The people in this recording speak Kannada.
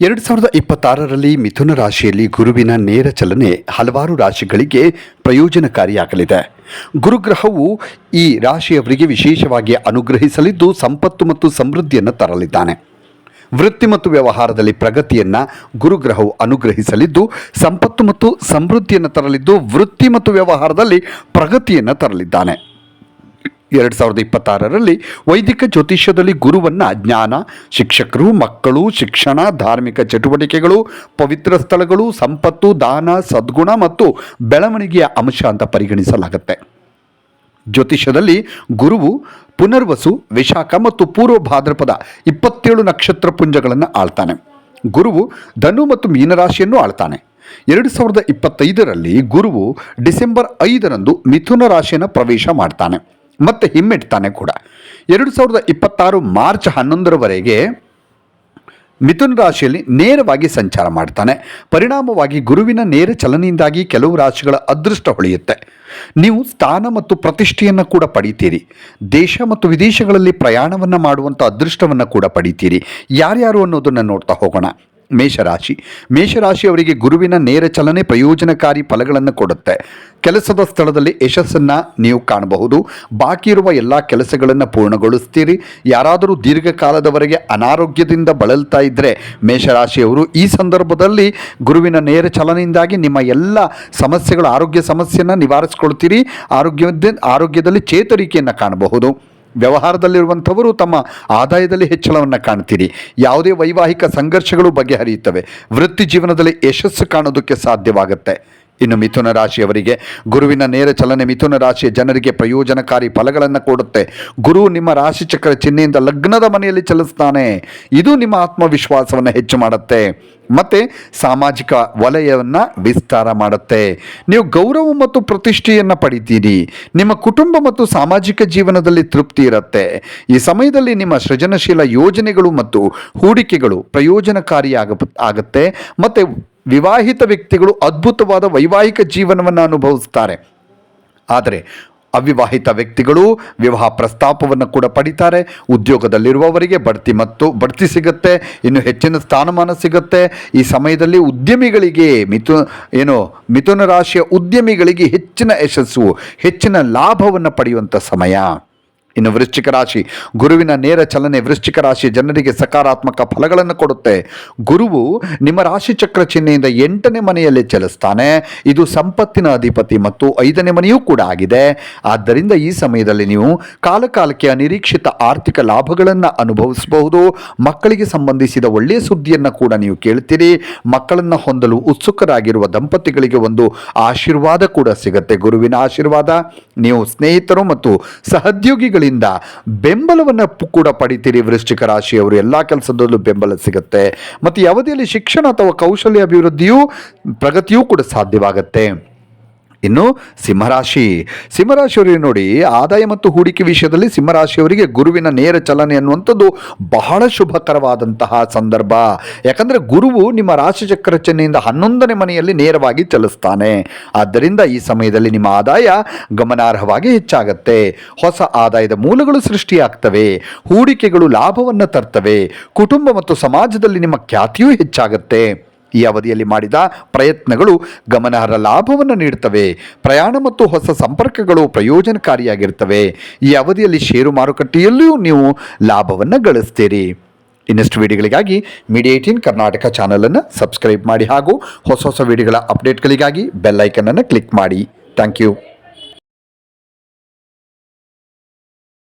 ಎರಡು ಸಾವಿರದ ಇಪ್ಪತ್ತಾರರಲ್ಲಿ ಮಿಥುನ ರಾಶಿಯಲ್ಲಿ ಗುರುವಿನ ನೇರ ಚಲನೆ ಹಲವಾರು ರಾಶಿಗಳಿಗೆ ಪ್ರಯೋಜನಕಾರಿಯಾಗಲಿದೆ. ಗುರುಗ್ರಹವು ಈ ರಾಶಿಯವರಿಗೆ ವಿಶೇಷವಾಗಿ ಅನುಗ್ರಹಿಸಲಿದ್ದು ಸಂಪತ್ತು ಮತ್ತು ಸಮೃದ್ಧಿಯನ್ನು ತರಲಿದ್ದಾನೆ. ವೃತ್ತಿ ಮತ್ತು ವ್ಯವಹಾರದಲ್ಲಿ ಪ್ರಗತಿಯನ್ನು ಗುರುಗ್ರಹವು ಅನುಗ್ರಹಿಸಲಿದ್ದು ಸಂಪತ್ತು ಮತ್ತು ಸಮೃದ್ಧಿಯನ್ನು ತರಲಿದ್ದು ವೃತ್ತಿ ಮತ್ತು ವ್ಯವಹಾರದಲ್ಲಿ ಪ್ರಗತಿಯನ್ನು ತರಲಿದ್ದಾನೆ. ಎರಡು ಸಾವಿರದ ಇಪ್ಪತ್ತಾರರಲ್ಲಿ ವೈದಿಕ ಜ್ಯೋತಿಷ್ಯದಲ್ಲಿ ಗುರುವನ್ನು ಜ್ಞಾನ, ಶಿಕ್ಷಕರು, ಮಕ್ಕಳು, ಶಿಕ್ಷಣ, ಧಾರ್ಮಿಕ ಚಟುವಟಿಕೆಗಳು, ಪವಿತ್ರ ಸ್ಥಳಗಳು, ಸಂಪತ್ತು, ದಾನ, ಸದ್ಗುಣ ಮತ್ತು ಬೆಳವಣಿಗೆಯ ಅಂಶ ಅಂತ ಪರಿಗಣಿಸಲಾಗುತ್ತೆ. ಜ್ಯೋತಿಷ್ಯದಲ್ಲಿ ಗುರುವು ಪುನರ್ವಸು, ವಿಶಾಖ ಮತ್ತು ಪೂರ್ವ ಭಾದ್ರಪದ ಇಪ್ಪತ್ತೇಳು ನಕ್ಷತ್ರ ಪುಂಜಗಳನ್ನು ಆಳ್ತಾನೆ. ಗುರುವು ಧನು ಮತ್ತು ಮೀನರಾಶಿಯನ್ನು ಆಳ್ತಾನೆ. ಎರಡು ಸಾವಿರದ ಇಪ್ಪತ್ತೈದರಲ್ಲಿ ಗುರುವು ಡಿಸೆಂಬರ್ ಐದರಂದು ಮಿಥುನ ರಾಶಿಯನ್ನು ಪ್ರವೇಶ ಮಾಡ್ತಾನೆ. ಮತ್ತೆ ಹಿಮ್ಮೆಟ್ತಾನೆ ಕೂಡ. ಎರಡು ಸಾವಿರದ ಇಪ್ಪತ್ತಾರು ಮಾರ್ಚ್ ಹನ್ನೊಂದರವರೆಗೆ ಮಿಥುನ ರಾಶಿಯಲ್ಲಿ ನೇರವಾಗಿ ಸಂಚಾರ ಮಾಡ್ತಾನೆ. ಪರಿಣಾಮವಾಗಿ ಗುರುವಿನ ನೇರ ಚಲನೆಯಿಂದಾಗಿ ಕೆಲವು ರಾಶಿಗಳ ಅದೃಷ್ಟ ಹೊಳೆಯುತ್ತೆ. ನೀವು ಸ್ಥಾನ ಮತ್ತು ಪ್ರತಿಷ್ಠೆಯನ್ನು ಕೂಡ ಪಡಿತೀರಿ. ದೇಶ ಮತ್ತು ವಿದೇಶಗಳಲ್ಲಿ ಪ್ರಯಾಣವನ್ನು ಮಾಡುವಂಥ ಅದೃಷ್ಟವನ್ನು ಕೂಡ ಪಡಿತೀರಿ. ಯಾರ್ಯಾರು ಅನ್ನೋದನ್ನು ನೋಡ್ತಾ ಹೋಗೋಣ. ಮೇಷರಾಶಿ. ಮೇಷರಾಶಿಯವರಿಗೆ ಗುರುವಿನ ನೇರ ಚಲನೆ ಪ್ರಯೋಜನಕಾರಿ ಫಲಗಳನ್ನು ಕೊಡುತ್ತೆ. ಕೆಲಸದ ಸ್ಥಳದಲ್ಲಿ ಯಶಸ್ಸನ್ನು ನೀವು ಕಾಣಬಹುದು. ಬಾಕಿ ಇರುವ ಎಲ್ಲ ಕೆಲಸಗಳನ್ನು ಪೂರ್ಣಗೊಳಿಸ್ತೀರಿ. ಯಾರಾದರೂ ದೀರ್ಘಕಾಲದವರೆಗೆ ಅನಾರೋಗ್ಯದಿಂದ ಬಳಲ್ತಾ ಇದ್ದರೆ ಮೇಷರಾಶಿಯವರು ಈ ಸಂದರ್ಭದಲ್ಲಿ ಗುರುವಿನ ನೇರ ಚಲನೆಯಿಂದಾಗಿ ನಿಮ್ಮ ಎಲ್ಲ ಸಮಸ್ಯೆಗಳ, ಆರೋಗ್ಯ ಸಮಸ್ಯೆಯನ್ನು ನಿವಾರಿಸ್ಕೊಳ್ತೀರಿ. ಆರೋಗ್ಯದ, ಆರೋಗ್ಯದಲ್ಲಿ ಚೇತರಿಕೆಯನ್ನು ಕಾಣಬಹುದು. ವ್ಯವಹಾರದಲ್ಲಿರುವಂಥವರು ತಮ್ಮ ಆದಾಯದಲ್ಲಿ ಹೆಚ್ಚಳವನ್ನು ಕಾಣ್ತೀರಿ. ಯಾವುದೇ ವೈವಾಹಿಕ ಸಂಘರ್ಷಗಳು ಬಗೆಹರಿಯುತ್ತವೆ. ವೃತ್ತಿ ಜೀವನದಲ್ಲಿ ಯಶಸ್ಸು ಕಾಣೋದಕ್ಕೆ ಸಾಧ್ಯವಾಗುತ್ತೆ. ಇನ್ನು ಮಿಥುನ ರಾಶಿಯವರಿಗೆ ಗುರುವಿನ ನೇರ ಚಲನೆ ಮಿಥುನ ರಾಶಿಯ ಜನರಿಗೆ ಪ್ರಯೋಜನಕಾರಿ ಫಲಗಳನ್ನು ಕೊಡುತ್ತೆ. ಗುರು ನಿಮ್ಮ ರಾಶಿ ಚಕ್ರ ಚಿಹ್ನೆಯಿಂದ ಲಗ್ನದ ಮನೆಯಲ್ಲಿ ಚಲಿಸ್ತಾನೆ. ಇದು ನಿಮ್ಮ ಆತ್ಮವಿಶ್ವಾಸವನ್ನು ಹೆಚ್ಚು ಮಾಡುತ್ತೆ. ಮತ್ತು ಸಾಮಾಜಿಕ ವಲಯವನ್ನು ವಿಸ್ತಾರ ಮಾಡುತ್ತೆ. ನೀವು ಗೌರವ ಮತ್ತು ಪ್ರತಿಷ್ಠೆಯನ್ನು ಪಡಿತೀರಿ. ನಿಮ್ಮ ಕುಟುಂಬ ಮತ್ತು ಸಾಮಾಜಿಕ ಜೀವನದಲ್ಲಿ ತೃಪ್ತಿ ಇರುತ್ತೆ. ಈ ಸಮಯದಲ್ಲಿ ನಿಮ್ಮ ಸೃಜನಶೀಲ ಯೋಜನೆಗಳು ಮತ್ತು ಹೂಡಿಕೆಗಳು ಪ್ರಯೋಜನಕಾರಿಯಾಗ ಆಗುತ್ತೆ. ಮತ್ತು ವಿವಾಹಿತ ವ್ಯಕ್ತಿಗಳು ಅದ್ಭುತವಾದ ವೈವಾಹಿಕ ಜೀವನವನ್ನು ಅನುಭವಿಸ್ತಾರೆ. ಆದರೆ ಅವಿವಾಹಿತ ವ್ಯಕ್ತಿಗಳು ವಿವಾಹ ಪ್ರಸ್ತಾಪವನ್ನು ಕೂಡ ಪಡಿತಾರೆ. ಉದ್ಯೋಗದಲ್ಲಿರುವವರಿಗೆ ಬಡ್ತಿ ಮತ್ತು ಬಡ್ತಿ ಸಿಗುತ್ತೆ, ಇನ್ನು ಹೆಚ್ಚಿನ ಸ್ಥಾನಮಾನ ಸಿಗುತ್ತೆ. ಈ ಸಮಯದಲ್ಲಿ ಉದ್ಯಮಿಗಳಿಗೆ ಮಿಥು, ಏನು, ಮಿಥುನ ರಾಶಿಯ ಉದ್ಯಮಿಗಳಿಗೆ ಹೆಚ್ಚಿನ ಯಶಸ್ಸು, ಹೆಚ್ಚಿನ ಲಾಭವನ್ನು ಪಡೆಯುವಂಥ ಸಮಯ. ಇನ್ನು ವೃಶ್ಚಿಕ ರಾಶಿ. ಗುರುವಿನ ನೇರ ಚಲನೆ ವೃಶ್ಚಿಕ ರಾಶಿ ಜನರಿಗೆ ಸಕಾರಾತ್ಮಕ ಫಲಗಳನ್ನು ಕೊಡುತ್ತೆ. ಗುರುವು ನಿಮ್ಮ ರಾಶಿ ಚಕ್ರ ಚಿಹ್ನೆಯಿಂದ ಎಂಟನೇ ಮನೆಯಲ್ಲಿ ಚಲಿಸ್ತಾನೆ. ಇದು ಸಂಪತ್ತಿನ ಅಧಿಪತಿ ಮತ್ತು ಐದನೇ ಮನೆಯೂ ಕೂಡ ಆಗಿದೆ. ಆದ್ದರಿಂದ ಈ ಸಮಯದಲ್ಲಿ ನೀವು ಕಾಲಕಾಲಕ್ಕೆ ಅನಿರೀಕ್ಷಿತ ಆರ್ಥಿಕ ಲಾಭಗಳನ್ನು ಅನುಭವಿಸಬಹುದು. ಮಕ್ಕಳಿಗೆ ಸಂಬಂಧಿಸಿದ ಒಳ್ಳೆಯ ಸುದ್ದಿಯನ್ನು ಕೂಡ ನೀವು ಕೇಳ್ತೀರಿ. ಮಕ್ಕಳನ್ನು ಹೊಂದಲು ಉತ್ಸುಕರಾಗಿರುವ ದಂಪತಿಗಳಿಗೆ ಒಂದು ಆಶೀರ್ವಾದ ಕೂಡ ಸಿಗುತ್ತೆ. ಗುರುವಿನ ಆಶೀರ್ವಾದ. ನೀವು ಸ್ನೇಹಿತರು ಮತ್ತು ಸಹೋದ್ಯೋಗಿಗಳಿಂದ ಬೆಂಬಲವನ್ನು ಕೂಡ ಪಡಿತೀರಿ ವೃಶ್ಚಿಕ ರಾಶಿಯವರು. ಎಲ್ಲ ಕೆಲಸದಲ್ಲೂ ಬೆಂಬಲ ಸಿಗುತ್ತೆ. ಮತ್ತು ಅವಧಿಯಲ್ಲಿ ಶಿಕ್ಷಣ ಅಥವಾ ಕೌಶಲ್ಯ ಅಭಿವೃದ್ಧಿಯೂ ಪ್ರಗತಿಯೂ ಕೂಡ ಸಾಧ್ಯವಾಗುತ್ತೆ. ಇನ್ನು ಸಿಂಹರಾಶಿ. ಸಿಂಹರಾಶಿಯವರಿಗೆ ನೋಡಿ, ಆದಾಯ ಮತ್ತು ಹೂಡಿಕೆ ವಿಷಯದಲ್ಲಿ ಸಿಂಹರಾಶಿಯವರಿಗೆ ಗುರುವಿನ ನೇರ ಚಲನೆ ಅನ್ನುವಂಥದ್ದು ಬಹಳ ಶುಭಕರವಾದಂತಹ ಸಂದರ್ಭ. ಯಾಕಂದರೆ ಗುರುವು ನಿಮ್ಮ ರಾಶಿ ಚಕ್ರ ಚಿಹ್ನೆಯಿಂದ ಹನ್ನೊಂದನೇ ಮನೆಯಲ್ಲಿ ನೇರವಾಗಿ ಚಲಿಸ್ತಾನೆ. ಆದ್ದರಿಂದ ಈ ಸಮಯದಲ್ಲಿ ನಿಮ್ಮ ಆದಾಯ ಗಮನಾರ್ಹವಾಗಿ ಹೆಚ್ಚಾಗತ್ತೆ. ಹೊಸ ಆದಾಯದ ಮೂಲಗಳು ಸೃಷ್ಟಿಯಾಗ್ತವೆ. ಹೂಡಿಕೆಗಳು ಲಾಭವನ್ನು ತರ್ತವೆ. ಕುಟುಂಬ ಮತ್ತು ಸಮಾಜದಲ್ಲಿ ನಿಮ್ಮ ಖ್ಯಾತಿಯೂ ಹೆಚ್ಚಾಗತ್ತೆ. ಈ ಅವಧಿಯಲ್ಲಿ ಮಾಡಿದ ಪ್ರಯತ್ನಗಳು ಗಮನಾರ್ಹ ಲಾಭವನ್ನು ನೀಡುತ್ತವೆ. ಪ್ರಯಾಣ ಮತ್ತು ಹೊಸ ಸಂಪರ್ಕಗಳು ಪ್ರಯೋಜನಕಾರಿಯಾಗಿರ್ತವೆ ಈ ಅವಧಿಯಲ್ಲಿ ಷೇರು ಮಾರುಕಟ್ಟೆಯಲ್ಲಿಯೂ ನೀವು ಲಾಭವನ್ನು ಗಳಿಸ್ತೀರಿ. ಇನ್ನಷ್ಟು ವಿಡಿಯೋಗಳಿಗಾಗಿ ಮೀಡಿಯಾ ಏಟೀನ್ ಕರ್ನಾಟಕ ಚಾನಲನ್ನು ಸಬ್ಸ್ಕ್ರೈಬ್ ಮಾಡಿ ಹಾಗೂ ಹೊಸ ಹೊಸ ವಿಡಿಯೋಗಳ ಅಪ್ಡೇಟ್ಗಳಿಗಾಗಿ ಬೆಲ್ ಐಕನನ್ನು ಕ್ಲಿಕ್ ಮಾಡಿ. Thank you.